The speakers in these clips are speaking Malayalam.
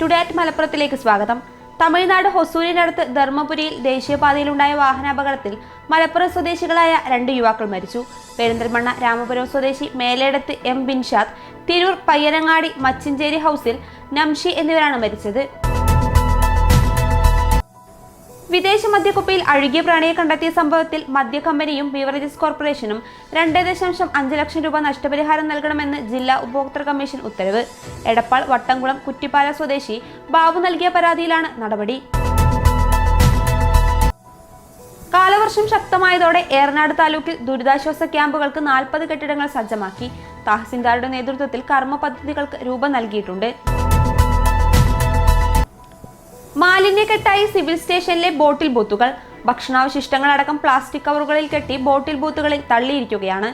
ടുഡാറ്റ് മലപ്പുറത്തിലേക്ക് സ്വാഗതം. തമിഴ്നാട് ഹൊസൂരിനടുത്ത് ധർമ്മപുരിയിൽ ദേശീയപാതയിലുണ്ടായ വാഹനാപകടത്തിൽ മലപ്പുറം സ്വദേശികളായ രണ്ട് യുവാക്കൾ മരിച്ചു. പെരിന്തൽമണ്ണ രാമപുരം സ്വദേശി മേലേടത്ത് എം ബിൻഷാദ് തിരൂർ പയ്യനങ്ങാടി മച്ചിഞ്ചേരി ഹൗസിൽ നംഷി എന്നിവരാണ് മരിച്ചത്. വിദേശ മദ്യക്കുപ്പിയിൽ അഴുകിയ പ്രാണിയെ കണ്ടെത്തിയ സംഭവത്തിൽ മദ്യ കമ്പനിയും ബീവറേജസ് കോർപ്പറേഷനും രണ്ട് ദശാംശം അഞ്ച് ലക്ഷം രൂപ നഷ്ടപരിഹാരം നൽകണമെന്ന് ജില്ലാ ഉപഭോക്തൃ കമ്മീഷൻ ഉത്തരവ്. എടപ്പാൾ വട്ടംകുളം കുറ്റിപ്പാല സ്വദേശി ബാബു നൽകിയ പരാതിയിലാണ് നടപടി. കാലവർഷം ശക്തമായതോടെ ഏറനാട് താലൂക്കിൽ ദുരിതാശ്വാസ ക്യാമ്പുകൾക്ക് നാൽപ്പത് കെട്ടിടങ്ങൾ സജ്ജമാക്കി. തഹസിൽദാരുടെ നേതൃത്വത്തിൽ കർമ്മ പദ്ധതികൾക്ക് രൂപം നൽകിയിട്ടുണ്ട്. മാലിന്യക്കെട്ടായി സിവിൽ സ്റ്റേഷനിലെ ബോട്ടിൽ ബൂത്തുകൾ. ഭക്ഷണാവശിഷ്ടങ്ങളടക്കം പ്ലാസ്റ്റിക് കവറുകളിൽ കെട്ടി ബോട്ടിൽ ബൂത്തുകളിൽ തള്ളിയിരിക്കുകയാണ്.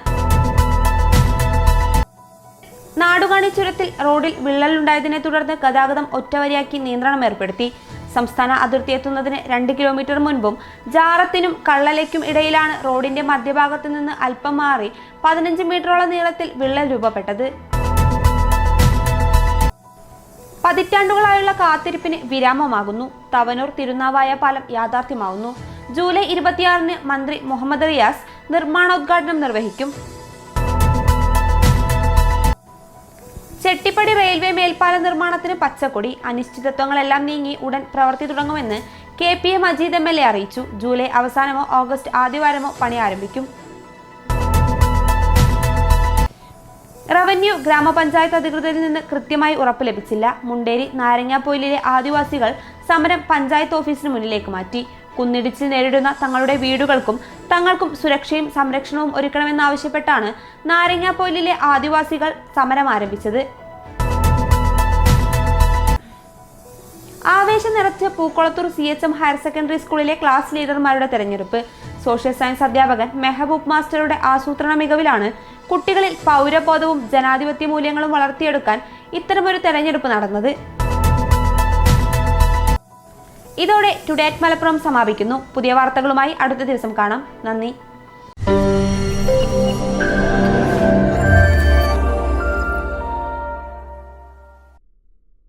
നാടുകാണി ചുരത്തിൽ റോഡിൽ വിള്ളലുണ്ടായതിനെ തുടർന്ന് ഗതാഗതം ഒറ്റവരിയാക്കി നിയന്ത്രണം ഏർപ്പെടുത്തി. സംസ്ഥാന അതിർത്തി എത്തുന്നതിന് രണ്ട് കിലോമീറ്റർ മുൻപും ജാറത്തിനും കള്ളലയ്ക്കും ഇടയിലാണ് റോഡിന്റെ മധ്യഭാഗത്തു നിന്ന് അല്പം മാറി പതിനഞ്ച് മീറ്ററോളം നീളത്തിൽ വിള്ളൽ രൂപപ്പെട്ടത്. പതിറ്റാണ്ടുകളായുള്ള കാത്തിരിപ്പിന് വിരാമമാകുന്നു. തവനൂർ തിരുനാവായ പാലം യാഥാർത്ഥ്യമാവുന്നു. ജൂലൈ ഇരുപത്തിയാറിന് മന്ത്രി മുഹമ്മദ് റിയാസ് നിർമ്മാണോദ്ഘാടനം നിർവഹിക്കും. ചെട്ടിപ്പടി റെയിൽവേ മേൽപ്പാല നിർമ്മാണത്തിന് പച്ചക്കൊടി അനിശ്ചിതത്വങ്ങളെല്ലാം നീങ്ങി ഉടൻ പ്രവൃത്തി തുടങ്ങുമെന്ന് K P A Majeed M L A അറിയിച്ചു. ജൂലൈ അവസാനമോ ഓഗസ്റ്റ് ആദ്യവാരമോ പണി ആരംഭിക്കും. റവന്യൂ ഗ്രാമപഞ്ചായത്ത് അധികൃതരിൽ നിന്ന് കൃത്യമായി ഉറപ്പ് ലഭിച്ചില്ല. മുണ്ടേരി നാരങ്ങാപ്പൊയിലിലെ ആദിവാസികൾ സമരം പഞ്ചായത്ത് ഓഫീസിന് മുന്നിലേക്ക് മാറ്റി. കുന്നിടിച്ച് നേരിടുന്ന തങ്ങളുടെ വീടുകൾക്കും തങ്ങൾക്കും സുരക്ഷയും സംരക്ഷണവും ഒരുക്കണമെന്നാവശ്യപ്പെട്ടാണ് നാരങ്ങാപ്പൊയിലിലെ ആദിവാസികൾ സമരം ആരംഭിച്ചത്. ആവേശം നിറച്ച് Pookkulathur C H M higher secondary സ്കൂളിലെ ക്ലാസ് ലീഡർമാരുടെ തെരഞ്ഞെടുപ്പ്. സോഷ്യൽ സയൻസ് അധ്യാപകൻ മെഹബൂബ് മാസ്റ്ററുടെ ആസൂത്രണ മികവിലാണ് കുട്ടികളിൽ പൗരബോധവും ജനാധിപത്യ മൂല്യങ്ങളും വളർത്തിയെടുക്കാൻ ഇത്തരമൊരു തെരഞ്ഞെടുപ്പ് നടന്നത്. ഇതോടെ ടുഡേറ്റ് മലപ്പുറം സമാപിക്കുന്നു. പുതിയ വാർത്തകളുമായി അടുത്ത ദിവസം കാണാം. നന്ദി.